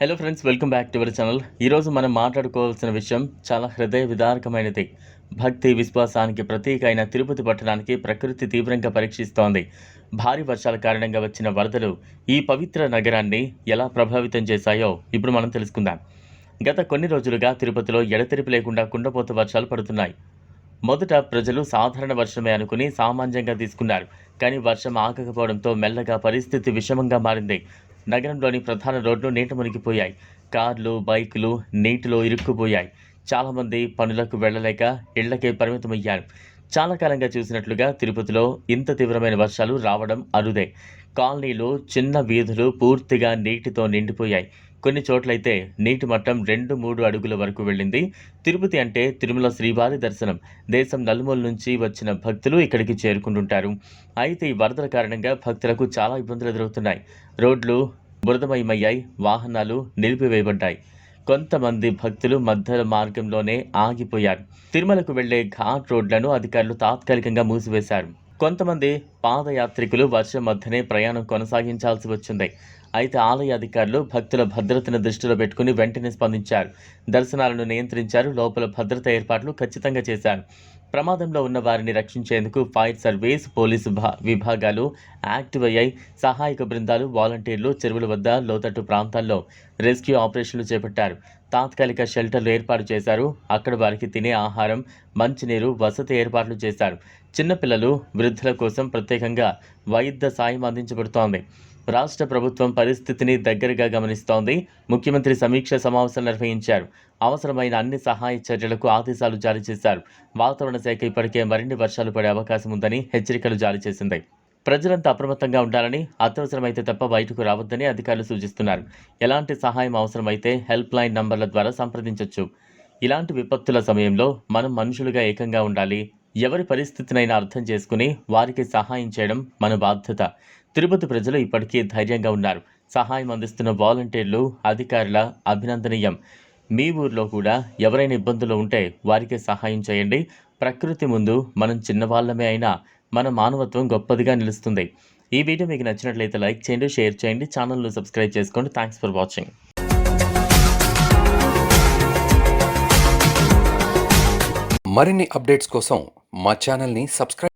Hello friends welcome back to our channel ఈరోజు మనం మాట్లాడుకోవాల్సిన విషయం చాలా హృదయ విదారకమైనది భక్తి విశ్వాసానికి ప్రతీక అయిన తిరుపతి పట్టణానికి ప్రకృతి తీవ్రంగా పరీక్షిస్తోంది. భారీ వర్షాల కారణంగా వచ్చిన వరదలు ఈ పవిత్ర నగరాన్ని ఎలా ప్రభావితం చేశాయో ఇప్పుడు మనం తెలుసుకుందాం. గత కొన్ని రోజులుగా తిరుపతిలో ఎడతెరిపి లేకుండా కుండపోత వర్షాలు పడుతున్నాయి. మొదట ప్రజలు సాధారణ వర్షమే అనుకుని సామాన్యంగా తీసుకున్నారు. కానీ వర్షం ఆగకపోవడంతో మెల్లగా పరిస్థితి విషమంగా మారింది. నగరంలోని ప్రధాన రోడ్లు నీట మునిగిపోయాయి. కార్లు బైకులు నీటిలో ఇరుక్కుపోయాయి. చాలామంది పనులకు వెళ్ళలేక ఇళ్ళకే పరిమితమయ్యారు. చాలా కాలంగా చూసినట్లుగా తిరుపతిలో ఇంత తీవ్రమైన వర్షాలు రావడం అరుదే. కాలనీలు చిన్న వీధులు పూర్తిగా నీటితో నిండిపోయాయి. కొన్ని చోట్లయితే నీటి మట్టం రెండు మూడు అడుగుల వరకు వెళ్ళింది. తిరుపతి అంటే తిరుమల శ్రీవారి దర్శనం. దేశం నలుమూల నుంచి వచ్చిన భక్తులు ఇక్కడికి చేరుకుంటుంటారు. అయితే ఈ వరదల కారణంగా భక్తులకు చాలా ఇబ్బందులు ఎదురవుతున్నాయి. రోడ్లు బురదమయమయ్యాయి. వాహనాలు నిలిపివేయబడ్డాయి. కొంతమంది భక్తులు మధ్య మార్గంలోనే ఆగిపోయారు. తిరుమలకు వెళ్ళే ఘాట్ రోడ్లను అధికారులు తాత్కాలికంగా మూసివేశారు. కొంతమంది పాదయాత్రికులు వర్షం మధ్యనే ప్రయాణం కొనసాగించాల్సి వచ్చింది. అయితే ఆలయ అధికారులు భక్తుల భద్రతను దృష్టిలో పెట్టుకుని వెంటనే స్పందించారు. దర్శనాలను నియంత్రించారు. లోపల భద్రత ఏర్పాట్లు ఖచ్చితంగా చేశారు. ప్రమాదంలో ఉన్న వారిని రక్షించేందుకు ఫైర్ సర్వీస్ పోలీసు విభాగాలు యాక్టివ్ అయ్యాయి. సహాయక బృందాలు వాలంటీర్లు చెరువుల వద్ద లోతట్టు ప్రాంతాల్లో రెస్క్యూ ఆపరేషన్లు చేపట్టారు. తాత్కాలిక షెల్టర్లు ఏర్పాటు చేశారు. అక్కడ వారికి తినే ఆహారం మంచినీరు వసతి ఏర్పాట్లు చేశారు. చిన్నపిల్లలు వృద్ధుల కోసం ప్రత్యేకంగా వైద్య సాయం అందించబడుతోంది. రాష్ట్ర ప్రభుత్వం పరిస్థితిని దగ్గరగా గమనిస్తోంది. ముఖ్యమంత్రి సమీక్ష సమావేశం నిర్వహించారు. అవసరమైన అన్ని సహాయ చర్యలకు ఆదేశాలు జారీ చేశారు. వాతావరణ శాఖ ఇప్పటికే మరిన్ని వర్షాలు పడే అవకాశం ఉందని హెచ్చరికలు జారీ చేసింది. ప్రజలంతా అప్రమత్తంగా ఉండాలని అత్యవసరమైతే తప్ప బయటకు రావద్దని అధికారులు సూచిస్తున్నారు. ఎలాంటి సహాయం అవసరమైతే హెల్ప్ లైన్ నంబర్ల ద్వారా సంప్రదించవచ్చు ఇలాంటి విపత్తుల సమయంలో మనం మనుషులుగా ఏకంగా ఉండాలి. ఎవరి పరిస్థితినైనా అర్థం చేసుకుని వారికి సహాయం చేయడం మన బాధ్యత. తిరుపతి ప్రజలు ఇప్పటికీ ధైర్యంగా ఉన్నారు. సహాయం అందిస్తున్న వాలంటీర్లు అధికారుల అభినందనీయం. మీ ఊర్లో కూడా ఎవరైనా ఇబ్బందులు ఉంటే వారికి సహాయం చేయండి. ప్రకృతి ముందు మనం చిన్నవాళ్ళమే అయినా మన మానవత్వం గొప్పదిగా నిలుస్తుంది. ఈ వీడియో మీకు నచ్చినట్లయితే లైక్ చేయండి షేర్ చేయండి ఛానల్ను సబ్స్క్రైబ్ చేసుకోండి. థ్యాంక్స్ ఫర్ వాచింగ్ మరిన్ని అప్డేట్స్ కోసం మా ఛానల్ని సబ్స్క్రైబ్